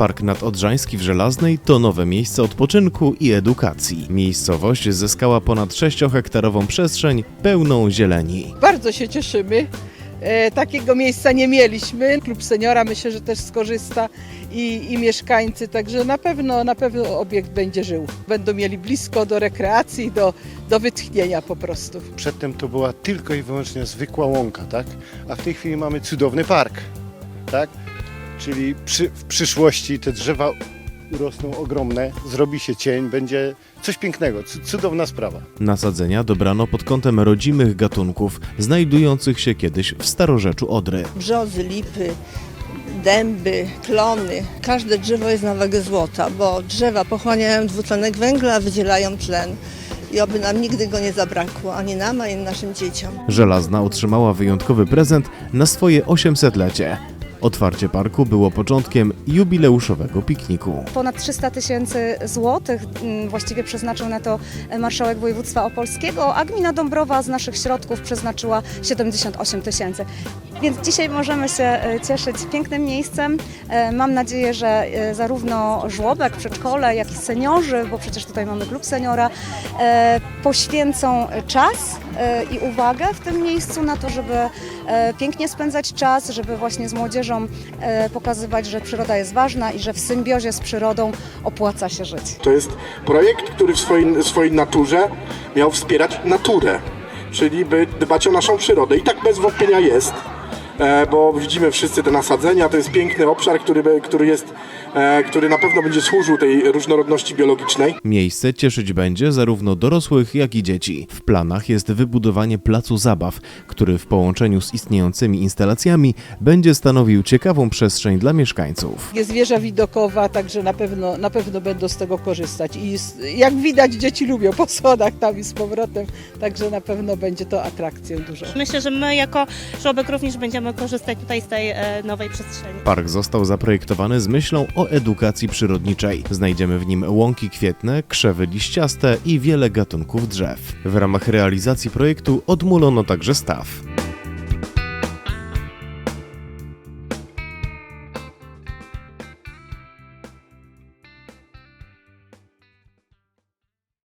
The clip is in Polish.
Park Nadodrzański w Żelaznej to nowe miejsce odpoczynku i edukacji. Miejscowość zyskała ponad 6-hektarową przestrzeń pełną zieleni. Bardzo się cieszymy. E, takiego miejsca nie mieliśmy. Klub seniora myślę, że też skorzysta i, i mieszkańcy, także na pewno, na pewno obiekt będzie żył. Będą mieli blisko do rekreacji, do, do wytchnienia po prostu. Przedtem to była tylko i wyłącznie zwykła łąka, tak? A w tej chwili mamy cudowny park, tak? Czyli przy, w przyszłości te drzewa urosną ogromne, zrobi się cień, będzie coś pięknego, cu- cudowna sprawa. Nasadzenia dobrano pod kątem rodzimych gatunków, znajdujących się kiedyś w starorzeczu Odry. brzozy, lipy, dęby, klony. Każde drzewo jest na wagę złota, bo drzewa pochłaniają dwutlenek węgla, wydzielają tlen. I oby nam nigdy go nie zabrakło, ani nam, ani naszym dzieciom. Żelazna otrzymała wyjątkowy prezent na swoje 800-lecie. Otwarcie parku było początkiem jubileuszowego pikniku. Ponad 300 tysięcy złotych mm, właściwie przeznaczył na to marszałek województwa opolskiego, a gmina Dąbrowa z naszych środków przeznaczyła 78 tysięcy. Więc dzisiaj możemy się e, cieszyć pięknym miejscem. E, Mam nadzieję, że e, zarówno żłobek, przedszkole, jak i seniorzy, bo przecież tutaj mamy klub seniora, poświęcą czas i uwagę w tym miejscu na to, żeby pięknie spędzać czas, żeby właśnie z młodzieżą pokazywać, że przyroda jest ważna i że w symbiozie z przyrodą opłaca się żyć. To jest projekt, który w swojej, swojej naturze miał wspierać naturę, czyli by dbać o naszą przyrodę. I tak bez wątpienia jest, bo widzimy wszyscy te nasadzenia. To jest piękny obszar, który, który, jest, e, który na pewno będzie służył tej różnorodności biologicznej. Miejsce cieszyć będzie zarówno dorosłych, jak i dzieci. W planach jest wybudowanie placu zabaw, który w połączeniu z istniejącymi instalacjami będzie stanowił ciekawą przestrzeń dla mieszkańców. Jest wieża widokowa, także na pewno, na pewno będą z tego korzystać. I jak widać, dzieci lubią po schodach tam i z powrotem, także na pewno będzie to atrakcją dużą. Myślę, że my jako żłobek również będziemy korzystać tutaj z tej e, nowej przestrzeni. Park został zaprojektowany z myślą o edukacji przyrodniczej. Znajdziemy w nim łąki kwietne, krzewy liściaste i wiele gatunków drzew. W ramach realizacji projektu odmulono także staw.